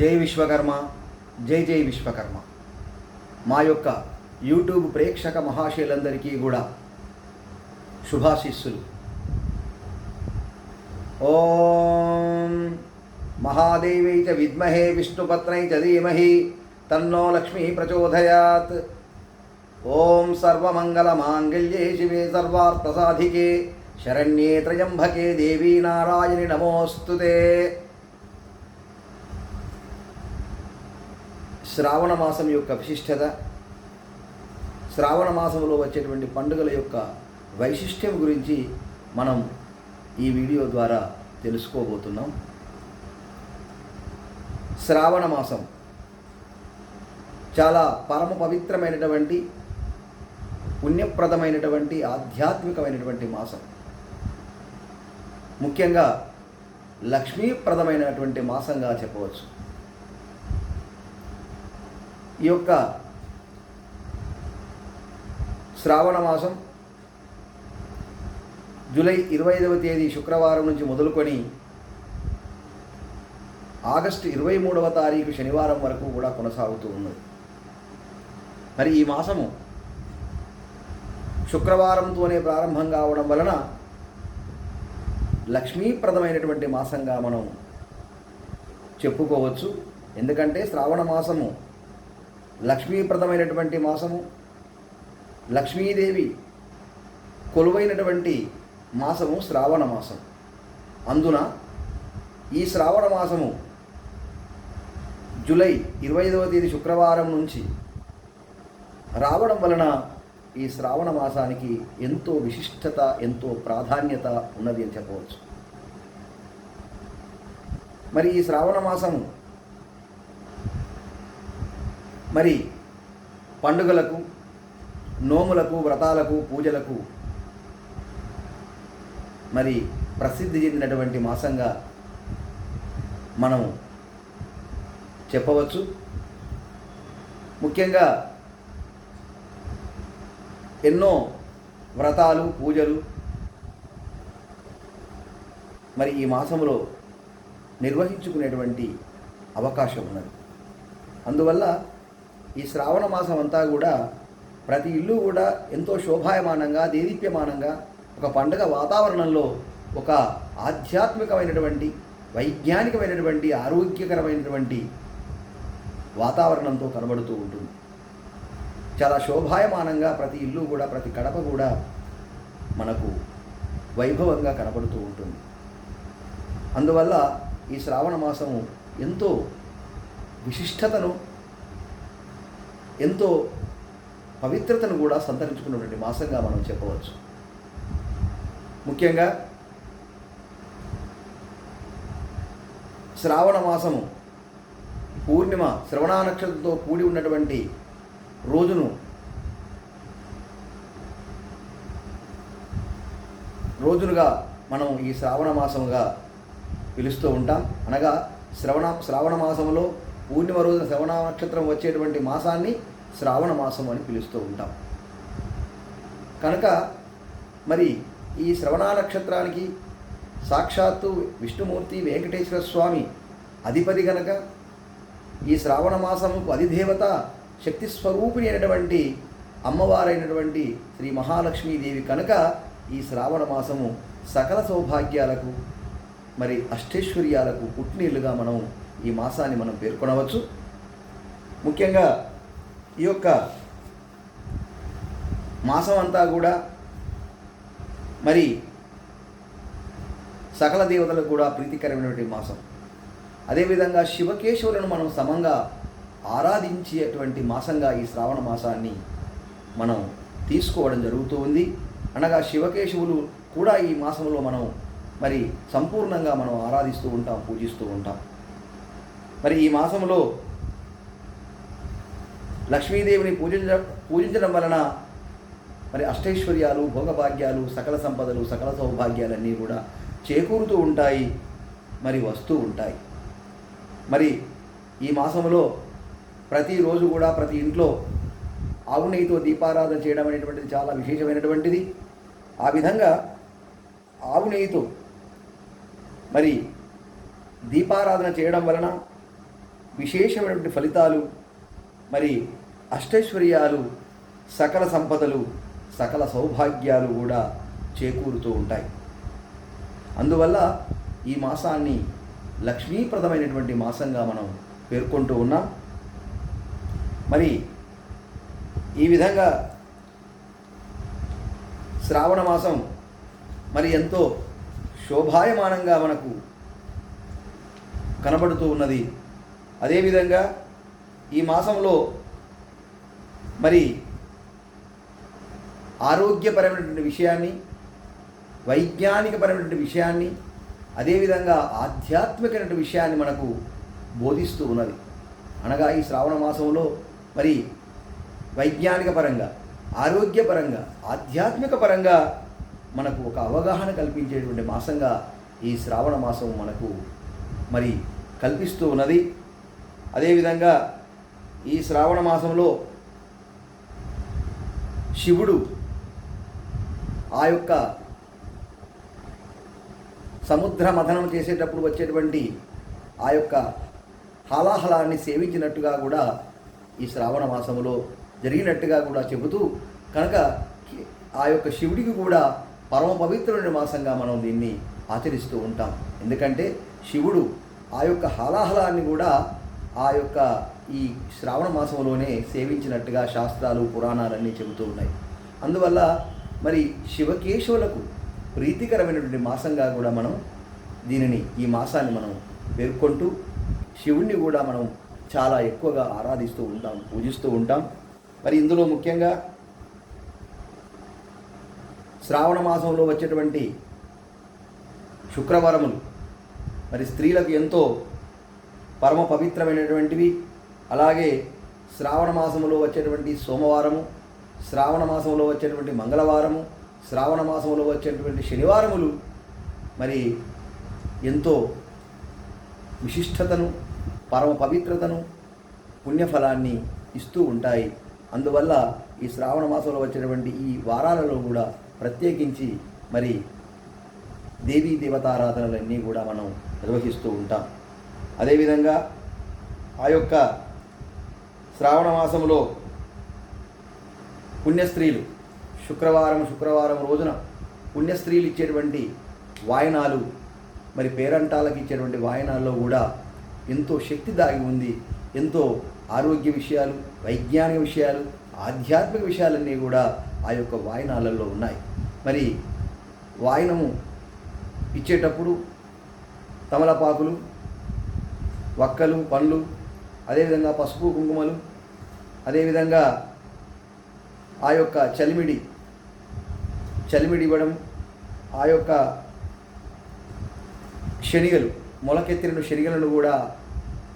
జై విశ్వకర్మ జై జై విశ్వకర్మ. మా యొక్క యూట్యూబ్ ప్రేక్షక మహాశయులందరికీ కూడా శుభాశిస్సులు. ఓం మహాదేవై చ విద్మహే విష్ణుపత్నై చ ధీమహి తన్నో లక్ష్మీ ప్రచోదయాత్. ఓం సర్వమంగళమాంగళ్యే శివే సర్వార్థసాధికే శరణ్యే త్రయంభకే దేవీ నారాయణి నమోస్తుతే. శ్రావణ మాసం యొక్క విశిష్టత శ్రావణ మాసంలో వచ్చేటువంటి పండుగల యొక్క వైశిష్ట్యం గురించి మనం ఈ వీడియో ద్వారా తెలుసుకోబోతున్నాం. శ్రావణ మాసం చాలా పరమ పవిత్రమైనటువంటి పుణ్యప్రదమైనటువంటి ఆధ్యాత్మికమైనటువంటి మాసం. ముఖ్యంగా లక్ష్మీప్రదమైనటువంటి మాసంగా చెప్పవచ్చు. ఈ యొక్క శ్రావణ మాసం జూలై ఇరవై ఐదవ తేదీ శుక్రవారం నుంచి మొదలుకొని ఆగస్టు ఇరవై మూడవ తారీఖు శనివారం వరకు కూడా కొనసాగుతూ ఉన్నది. మరి ఈ మాసము శుక్రవారంతోనే ప్రారంభం కావడం వలన లక్ష్మీప్రదమైనటువంటి మాసంగా మనం చెప్పుకోవచ్చు. ఎందుకంటే శ్రావణ మాసము లక్ష్మీప్రదమైనటువంటి మాసము లక్ష్మీదేవి కొలువైనటువంటి మాసము శ్రావణ మాసం. అందున ఈ శ్రావణ మాసము జూలై ఇరవై ఐదవ తేదీ శుక్రవారం నుంచి రావడం వలన ఈ శ్రావణ మాసానికి ఎంతో విశిష్టత ఎంతో ప్రాధాన్యత ఉన్నది అని చెప్పవచ్చు. మరి ఈ శ్రావణ మాసం మరి పండుగలకు నోములకు వ్రతాలకు పూజలకు మరి ప్రసిద్ధి చెందినటువంటి మాసంగా మనం చెప్పవచ్చు. ముఖ్యంగా ఎన్నో వ్రతాలు పూజలు మరి ఈ మాసంలో నిర్వహించుకునేటువంటి అవకాశం ఉన్నది. అందువల్ల ఈ శ్రావణ మాసం అంతా కూడా ప్రతి ఇల్లు కూడా ఎంతో శోభాయమానంగా దేదీప్యమానంగా ఒక పండగ వాతావరణంలో ఒక ఆధ్యాత్మికమైనటువంటి వైజ్ఞానికమైనటువంటి ఆరోగ్యకరమైనటువంటి వాతావరణంతో కనబడుతూ ఉంటుంది. చాలా శోభాయమానంగా ప్రతి ఇల్లు కూడా ప్రతి కడప కూడా మనకు వైభవంగా కనబడుతూ ఉంటుంది. అందువల్ల ఈ శ్రావణ మాసము ఎంతో విశిష్టతను ఎంతో పవిత్రతను కూడా సంతరించుకున్నటువంటి మాసంగా మనం చెప్పవచ్చు. ముఖ్యంగా శ్రావణ మాసము పూర్ణిమ శ్రవణ నక్షత్రంతో కూడి ఉన్నటువంటి రోజును రోజులుగా మనం ఈ శ్రావణ మాసముగా పిలుస్తూ ఉంటాం. అనగా శ్రవణ శ్రావణ మాసంలో పూర్ణిమ రోజున శ్రవణ నక్షత్రం వచ్చేటువంటి మాసాన్ని శ్రావణ మాసం అని పిలుస్తూ ఉంటాం. కనుక మరి ఈ శ్రవణ నక్షత్రానికి సాక్షాత్తు విష్ణుమూర్తి వెంకటేశ్వర స్వామి అధిపతి గనక ఈ శ్రావణ మాసముకు అధిదేవత శక్తి స్వరూపిణి అయినటువంటి అమ్మవారైనటువంటి శ్రీ మహాలక్ష్మీదేవి కనుక ఈ శ్రావణ మాసము సకల సౌభాగ్యాలకు మరి అష్టైశ్వర్యాలకు పుట్టినీళ్ళుగా మనం ఈ మాసాన్ని మనం పేర్కొనవచ్చు. ముఖ్యంగా ఈ యొక్క మాసం అంతా కూడా మరి సకల దేవతలకు కూడా ప్రీతికరమైనటువంటి మాసం. అదేవిధంగా శివకేశవులను మనం సమంగా ఆరాధించేటువంటి మాసంగా ఈ శ్రావణ మాసాన్ని మనం తీసుకోవడం జరుగుతూ ఉంది. అనగా శివకేశవులు కూడా ఈ మాసంలో మనం మరి సంపూర్ణంగా మనం ఆరాధిస్తూ ఉంటాం పూజిస్తూ ఉంటాం. మరి ఈ మాసంలో లక్ష్మీదేవిని పూజించ పూజించడం వలన మరి అష్టైశ్వర్యాలు భోగభాగ్యాలు సకల సంపదలు సకల సౌభాగ్యాలన్నీ కూడా చేకూరుతూ ఉంటాయి మరి వస్తూ ఉంటాయి. మరి ఈ మాసంలో ప్రతిరోజు కూడా ప్రతి ఇంట్లో ఆవు నెయ్యితో దీపారాధన చేయడం అనేటువంటిది చాలా విశేషమైనటువంటిది. ఆ విధంగా ఆవు నెయ్యితో మరి దీపారాధన చేయడం వలన విశేషమైనటువంటి ఫలితాలు మరి అష్టైశ్వర్యాలు సకల సంపదలు సకల సౌభాగ్యాలు కూడా చేకూరుతూ ఉంటాయి. అందువల్ల ఈ మాసాన్ని లక్ష్మీప్రదమైనటువంటి మాసంగా మనం పేర్కొంటూ ఉన్నాం. మరి ఈ విధంగా శ్రావణ మాసం మరి ఎంతో శోభాయమానంగా మనకు కనబడుతూ ఉన్నది. అదేవిధంగా ఈ మాసంలో మరి ఆరోగ్యపరమైనటువంటి విషయాన్ని వైజ్ఞానికపరమైనటువంటి విషయాన్ని అదేవిధంగా ఆధ్యాత్మికమైనటువంటి విషయాన్ని మనకు బోధిస్తూ ఉన్నది. అనగా ఈ శ్రావణ మాసంలో మరి వైజ్ఞానిక పరంగా ఆరోగ్యపరంగా ఆధ్యాత్మిక పరంగా మనకు ఒక అవగాహన కల్పించేటువంటి మాసంగా ఈ శ్రావణ మాసం మనకు మరి కల్పిస్తూ ఉన్నది. అదేవిధంగా ఈ శ్రావణ మాసంలో శివుడు ఆ యొక్క సముద్ర మథనం చేసేటప్పుడు వచ్చేటువంటి ఆ యొక్క హలాహలాన్ని సేవించినట్టుగా కూడా ఈ శ్రావణ మాసంలో జరిగినట్టుగా కూడా చెబుతూ కనుక ఆ యొక్క శివుడికి కూడా పరమ పవిత్రమైన మాసంగా మనం దీన్ని ఆచరిస్తూ ఉంటాం. ఎందుకంటే శివుడు ఆ యొక్క హాలాహలాన్ని కూడా ఆ యొక్క ఈ శ్రావణ మాసంలోనే సేవించినట్టుగా శాస్త్రాలు పురాణాలన్నీ చెబుతూ ఉన్నాయి. అందువల్ల మరి శివకేశవులకు ప్రీతికరమైనటువంటి మాసంగా కూడా మనం దీనిని ఈ మాసాన్ని మనం పేర్కొంటూ శివుణ్ణి కూడా మనం చాలా ఎక్కువగా ఆరాధిస్తూ ఉంటాం పూజిస్తూ ఉంటాం. మరి ఇందులో ముఖ్యంగా శ్రావణ మాసంలో వచ్చేటువంటి శుక్రవారములు. మరి స్త్రీలకు ఎంతో పరమ పవిత్రమైనటువంటివి అలాగే శ్రావణ మాసంలో వచ్చేటువంటి సోమవారము శ్రావణ మాసంలో వచ్చేటువంటి మంగళవారము శ్రావణ మాసంలో వచ్చేటువంటి శనివారములు మరి ఎంతో విశిష్టతను పరమ పవిత్రతను పుణ్యఫలాన్ని ఇస్తూ ఉంటాయి. అందువల్ల ఈ శ్రావణ మాసంలో వచ్చేటువంటి ఈ వారాలలో కూడా ప్రత్యేకించి మరి దేవీ దేవతారాధనలన్నీ కూడా మనం నిర్వహిస్తూ ఉంటాం. అదేవిధంగా ఆ యొక్క శ్రావణ మాసంలో పుణ్యస్త్రీలు శుక్రవారం శుక్రవారం రోజున పుణ్యస్త్రీలు ఇచ్చేటువంటి వాయనాలు మరి పేరంటాలకు ఇచ్చేటువంటి వాయనాల్లో కూడా ఎంతో శక్తి దాగి ఉంది. ఎంతో ఆరోగ్య విషయాలు వైజ్ఞానిక విషయాలు ఆధ్యాత్మిక విషయాలన్నీ కూడా ఆ యొక్క వాయనాలలో ఉన్నాయి. మరి వాయనము ఇచ్చేటప్పుడు తమలపాకులు వక్కలు పండ్లు అదేవిధంగా పసుపు కుంకుమలు అదేవిధంగా ఆ యొక్క చలిమిడి చలిమిడి ఇవ్వడం ఆ యొక్క శనిగలు మొలకెత్తిన శనిగలను కూడా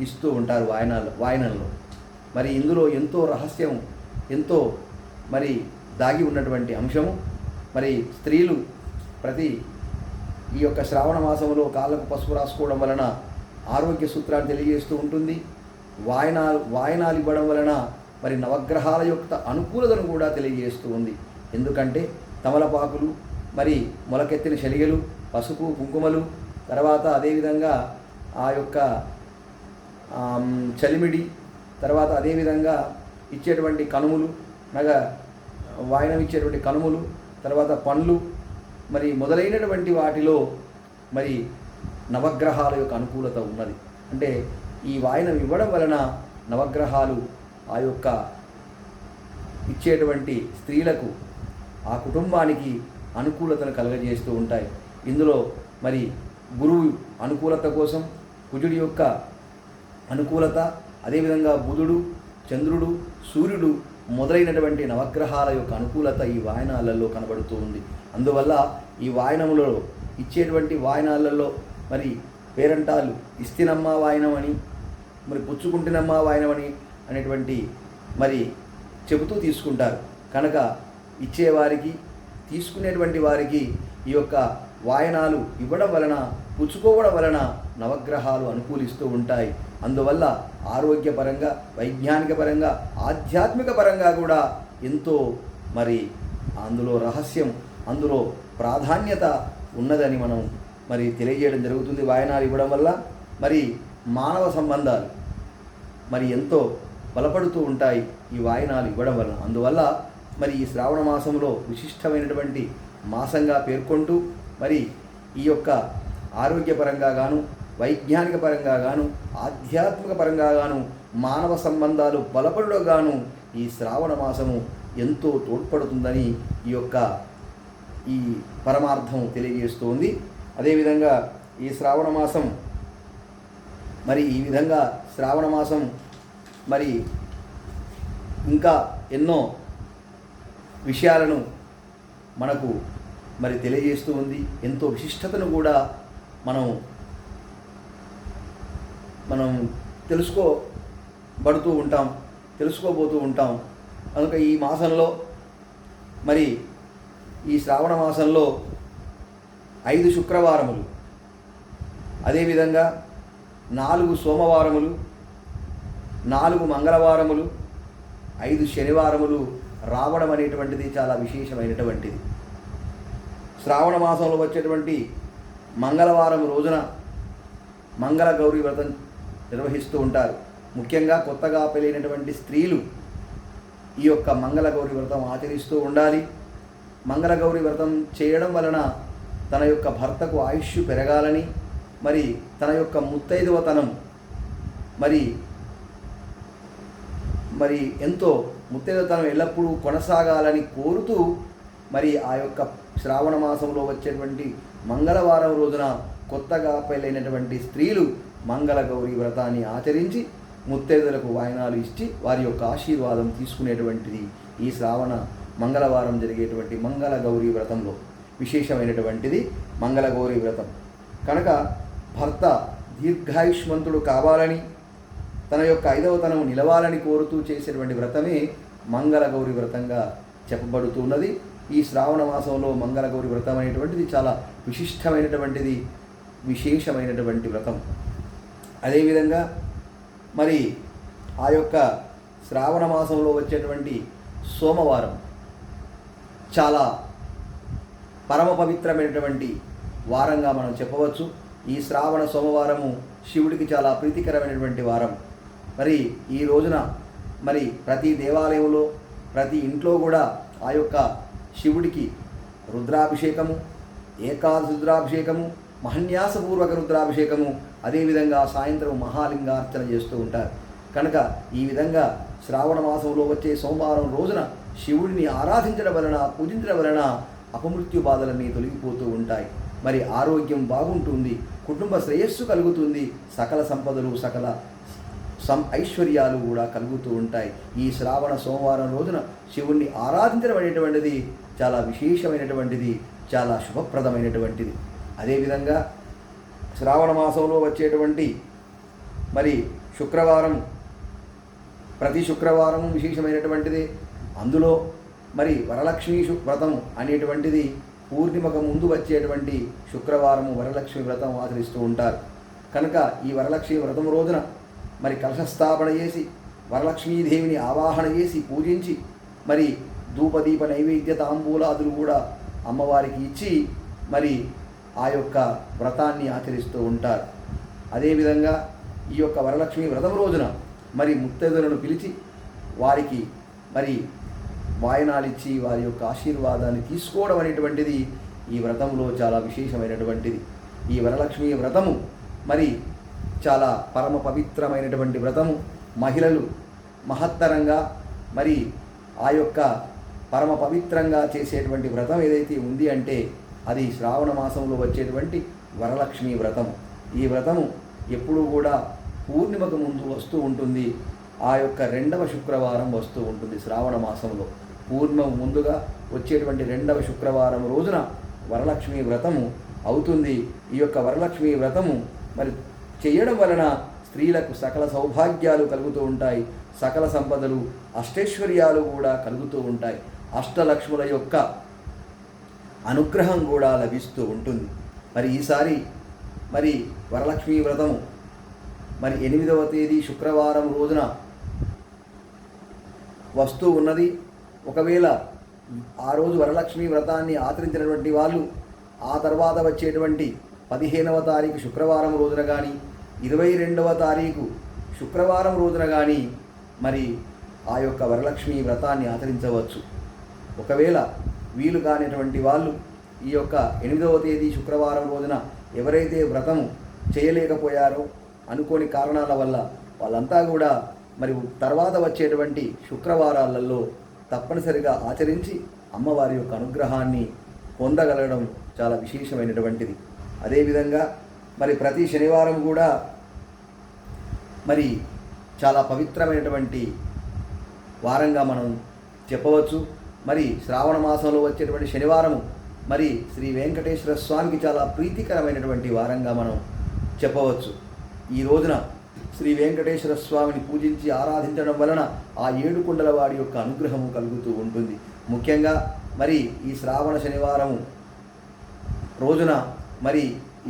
ఇస్తూ ఉంటారు వాయనాలు వాయనంలో. మరి ఇందులో ఎంతో రహస్యం ఎంతో మరి దాగి ఉన్నటువంటి అంశము. మరి స్త్రీలు ప్రతి ఈ యొక్క శ్రావణ మాసంలో కాళ్ళకు పసుపు రాసుకోవడం వలన ఆరోగ్య సూత్రాలు తెలియజేస్తూ ఉంటుంది. వాయనాలు వాయనాలు ఇవ్వడం వలన మరి నవగ్రహాల యొక్క అనుకూలతను కూడా తెలియజేస్తూ ఉంది. ఎందుకంటే తమలపాకులు మరి మొలకెత్తిన శలిగలు పసుపు కుంకుమలు తర్వాత అదేవిధంగా ఆ యొక్క చలిమిడి తర్వాత అదేవిధంగా ఇచ్చేటువంటి కనుములు అనగా వాయనం ఇచ్చేటువంటి కనుములు తర్వాత పండ్లు మరి మొదలైనటువంటి వాటిలో మరి నవగ్రహాల యొక్క అనుకూలత ఉన్నది. అంటే ఈ వాయనం ఇవ్వడం వలన నవగ్రహాలు ఆ యొక్క ఇచ్చేటువంటి స్త్రీలకు ఆ కుటుంబానికి అనుకూలతను కలగజేస్తూ ఉంటాయి. ఇందులో మరి గురువు అనుకూలత కోసం కుజుడి యొక్క అనుకూలత అదేవిధంగా బుధుడు చంద్రుడు సూర్యుడు మొదలైనటువంటి నవగ్రహాల యొక్క అనుకూలత ఈ వాయనాలలో కనబడుతూ ఉంది. అందువల్ల ఈ వాయనములలో ఇచ్చేటువంటి వాయనాలలో మరి పేరంటాలు ఇస్తినమ్మ వాయినమని మరి పుచ్చుకుంటున్నమ్మా వాయినమని అనేటువంటి మరి చెబుతూ తీసుకుంటారు. కనుక ఇచ్చేవారికి తీసుకునేటువంటి వారికి ఈ యొక్క వాయనాలు ఇవ్వడం వలన పుచ్చుకోవడం వలన నవగ్రహాలు అనుకూలిస్తూ ఉంటాయి. అందువల్ల ఆరోగ్యపరంగా వైజ్ఞానిక పరంగా ఆధ్యాత్మిక పరంగా కూడా ఎంతో మరి అందులో రహస్యం అందులో ప్రాధాన్యత ఉన్నదని మనం మరి తెలియజేయడం జరుగుతుంది వాయనాలు ఇవ్వడం వల్ల. మరి మానవ సంబంధాలు మరి ఎంతో బలపడుతూ ఉంటాయి ఈ వాయనాలు ఇవ్వడం వల్ల. అందువల్ల మరి ఈ శ్రావణ మాసంలో విశిష్టమైనటువంటి మాసంగా పేర్కొంటూ మరి ఈ యొక్క ఆరోగ్యపరంగా గాను వైజ్ఞానిక పరంగా గాను ఆధ్యాత్మిక పరంగా గాను మానవ సంబంధాలు బలపడులో గాను ఈ శ్రావణ మాసము ఎంతో తోడ్పడుతుందని ఈ యొక్క ఈ పరమార్థం తెలియజేస్తోంది. అదేవిధంగా ఈ శ్రావణ మాసం మరి ఈ విధంగా శ్రావణ మాసం మరి ఇంకా ఎన్నో విషయాలను మనకు మరి తెలియజేస్తూ ఉంది. ఎంతో విశిష్టతను కూడా మనం మనం తెలుసుకోబడుతూ ఉంటాం తెలుసుకోబోతూ ఉంటాం. కనుక ఈ మాసంలో మరి ఈ శ్రావణ మాసంలో ఐదు శుక్రవారములు. అదేవిధంగా నాలుగు సోమవారములు నాలుగు మంగళవారములు ఐదు శనివారములు రావడం అనేటువంటిది చాలా విశేషమైనటువంటిది. శ్రావణ మాసంలో వచ్చేటువంటి మంగళవారం రోజున మంగళ గౌరీ వ్రతం నిర్వహిస్తూ ఉంటారు. ముఖ్యంగా కొత్తగా పెళ్ళైనటువంటి స్త్రీలు ఈ యొక్క మంగళ గౌరీ వ్రతం ఆచరిస్తూ ఉండాలి. మంగళ గౌరీ వ్రతం చేయడం వలన తన యొక్క భర్తకు ఆయుష్ పెరగాలని మరి తన యొక్క ముత్తైదువతనం మరి మరి ఎంతో ముత్తైదువతనం ఎల్లప్పుడూ కొనసాగాలని కోరుతూ మరి ఆ యొక్క శ్రావణ మాసంలో వచ్చేటువంటి మంగళవారం రోజున కొత్తగా పెళ్ళైనటువంటి స్త్రీలు మంగళ గౌరీ వ్రతాన్ని ఆచరించి ముత్తైదులకు వాయనాలు ఇచ్చి వారి యొక్క ఆశీర్వాదం తీసుకునేటువంటిది ఈ శ్రావణ మంగళవారం జరిగేటువంటి మంగళ గౌరీ వ్రతంలో. విశేషమైనటువంటిది మంగళగౌరి వ్రతం. కనుక భర్త దీర్ఘాయుష్మంతుడు కావాలని తన యొక్క ఐదవతనం నిలవాలని కోరుతూ చేసేటువంటి వ్రతమే మంగళ గౌరి వ్రతంగా చెప్పబడుతున్నది. ఈ శ్రావణ మాసంలో మంగళ గౌరి వ్రతం అనేటువంటిది చాలా విశిష్టమైనటువంటిది విశేషమైనటువంటి వ్రతం. అదేవిధంగా మరి ఆ యొక్క శ్రావణ మాసంలో వచ్చేటువంటి సోమవారం చాలా పరమ పవిత్రమైనటువంటి వారంగా మనం చెప్పవచ్చు. ఈ శ్రావణ సోమవారము శివుడికి చాలా ప్రీతికరమైనటువంటి వారం. మరి ఈ రోజున మరి ప్రతి దేవాలయంలో ప్రతి ఇంట్లో కూడా ఆ యొక్క శివుడికి రుద్రాభిషేకము ఏకాదశి రుద్రాభిషేకము మహన్యాసపూర్వక రుద్రాభిషేకము అదేవిధంగా సాయంత్రం మహాలింగార్చన చేస్తూ ఉంటారు. కనుక ఈ విధంగా శ్రావణ మాసంలో వచ్చే సోమవారం రోజున శివుడిని ఆరాధించడం వలన పూజించడం వలన అపమృత్యు బాధలన్నీ తొలగిపోతూ ఉంటాయి. మరి ఆరోగ్యం బాగుంటుంది కుటుంబ శ్రేయస్సు కలుగుతుంది సకల సంపదలు సకల సం ఐశ్వర్యాలు కూడా కలుగుతూ ఉంటాయి. ఈ శ్రావణ సోమవారం రోజున శివుణ్ణి ఆరాధించడం అనేటువంటిది చాలా విశేషమైనటువంటిది చాలా శుభప్రదమైనటువంటిది. అదేవిధంగా శ్రావణ మాసంలో వచ్చేటువంటి మరి శుక్రవారం ప్రతి శుక్రవారం విశేషమైనటువంటిది. అందులో మరి వరలక్ష్మీ వ్రతం అనేటువంటిది పూర్ణిమకు ముందు వచ్చేటువంటి శుక్రవారము వరలక్ష్మి వ్రతం ఆచరిస్తూ ఉంటారు. కనుక ఈ వరలక్ష్మి వ్రతం రోజున మరి కలశస్థాపన చేసి వరలక్ష్మీదేవిని ఆవాహన చేసి పూజించి మరి ధూపదీప నైవేద్య తాంబూలాదులు కూడా అమ్మవారికి ఇచ్చి మరి ఆ యొక్క వ్రతాన్ని ఆచరిస్తూ ఉంటారు. అదేవిధంగా ఈ యొక్క వరలక్ష్మి వ్రతం రోజున మరి ముత్తైదులను పిలిచి వారికి మరి వాయనాలిచ్చి వారి యొక్క ఆశీర్వాదాన్ని తీసుకోవడం అనేటువంటిది ఈ వ్రతంలో చాలా విశేషమైనటువంటిది. ఈ వరలక్ష్మి వ్రతము మరి చాలా పరమ పవిత్రమైనటువంటి వ్రతము. మహిళలు మహత్తరంగా మరి ఆ యొక్క పరమ పవిత్రంగా చేసేటువంటి వ్రతం ఏదైతే ఉంది అంటే అది శ్రావణ మాసంలో వచ్చేటువంటి వరలక్ష్మి వ్రతం ఈ వ్రతము ఎప్పుడూ కూడా పూర్ణిమకు ముందు వస్తూ ఉంటుంది. ఆ యొక్క రెండవ శుక్రవారం వస్తూ ఉంటుంది శ్రావణ మాసంలో. పూర్ణం ముందుగా వచ్చేటువంటి రెండవ శుక్రవారం రోజున వరలక్ష్మి వ్రతము అవుతుంది. ఈ యొక్క వరలక్ష్మి వ్రతము మరి చేయడం వలన స్త్రీలకు సకల సౌభాగ్యాలు కలుగుతూ ఉంటాయి. సకల సంపదలు అష్టైశ్వర్యాలు కూడా కలుగుతూ ఉంటాయి. అష్టలక్ష్ముల యొక్క అనుగ్రహం కూడా లభిస్తూ ఉంటుంది. మరి ఈసారి మరి వరలక్ష్మి వ్రతము మరి ఎనిమిదవ తేదీ శుక్రవారం రోజున వస్తూ ఉన్నది. ఒకవేళ ఆ రోజు వరలక్ష్మి వ్రతాన్ని ఆచరించినటువంటి వాళ్ళు ఆ తర్వాత వచ్చేటువంటి పదిహేనవ తారీఖు శుక్రవారం రోజున కానీ ఇరవై రెండవ తారీఖు శుక్రవారం రోజున కానీ మరి ఆ యొక్క వరలక్ష్మి వ్రతాన్ని ఆచరించవచ్చు. ఒకవేళ వీలు కానిటువంటి వాళ్ళు ఈ యొక్క ఎనిమిదవ తేదీ శుక్రవారం రోజున ఎవరైతే వ్రతం చేయలేకపోయారో అనుకోని కారణాల వల్ల వాళ్ళంతా కూడా మరి తర్వాత వచ్చేటువంటి శుక్రవారాలలో తప్పనిసరిగా ఆచరించి అమ్మవారి యొక్క అనుగ్రహాన్ని పొందగలగడం చాలా విశేషమైనటువంటిది. అదేవిధంగా మరి ప్రతి శనివారం కూడా మరి చాలా పవిత్రమైనటువంటి వారంగా మనం చెప్పవచ్చు. మరి శ్రావణ మాసంలో వచ్చేటువంటి శనివారము మరి శ్రీ వెంకటేశ్వర స్వామికి చాలా ప్రీతికరమైనటువంటి వారంగా మనం చెప్పవచ్చు. ఈ రోజున శ్రీ వెంకటేశ్వర స్వామిని పూజించి ఆరాధించడం వలన ఆ ఏడు కుండల వాడి యొక్క అనుగ్రహము కలుగుతూ ఉంటుంది. ముఖ్యంగా మరి ఈ శ్రావణ శనివారము రోజున మరి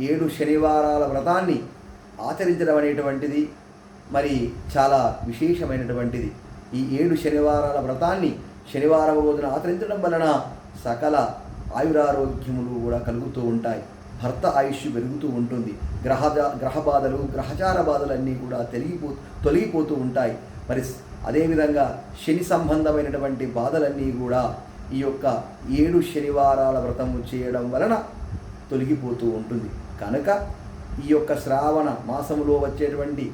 ఏడు శనివారాల వ్రతాన్ని ఆచరించడం అనేటువంటిది మరి చాలా విశేషమైనటువంటిది. ఈ ఏడు శనివారాల వ్రతాన్ని శనివారం రోజున ఆచరించడం వలన సకల ఆయురారోగ్యములు కూడా కలుగుతూ ఉంటాయి. భర్త ఆయుష్ పెరుగుతూ ఉంటుంది. గ్రహ గ్రహ బాధలు గ్రహచార బాధలన్నీ కూడా తొలగిపో తొలగిపోతూ ఉంటాయి. మరి అదేవిధంగా శని సంబంధమైనటువంటి బాధలన్నీ కూడా ఈ యొక్క ఏడు శనివారాల వ్రతము చేయడం వలన తొలగిపోతూ ఉంటుంది. కనుక ఈ యొక్క శ్రావణ మాసములో వచ్చేటువంటి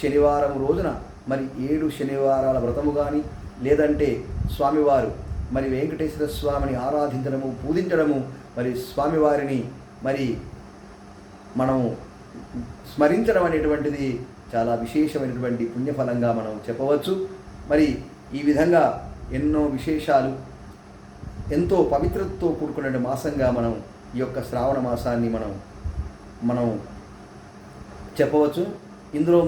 శనివారం రోజున మరి ఏడు శనివారాల వ్రతము కానీ లేదంటే స్వామివారు మరి వెంకటేశ్వర స్వామిని ఆరాధించడము పూజించడము మరి స్వామివారిని మరి మనము స్మరించడం అనేటువంటిది చాలా విశేషమైనటువంటి పుణ్యఫలంగా మనం చెప్పవచ్చు. మరి ఈ విధంగా ఎన్నో విశేషాలు ఎంతో పవిత్రతతో కూడుకున్న మాసంగా మనం ఈ యొక్క శ్రావణ మాసాన్ని మనం మనం చెప్పవచ్చు. ఇందులో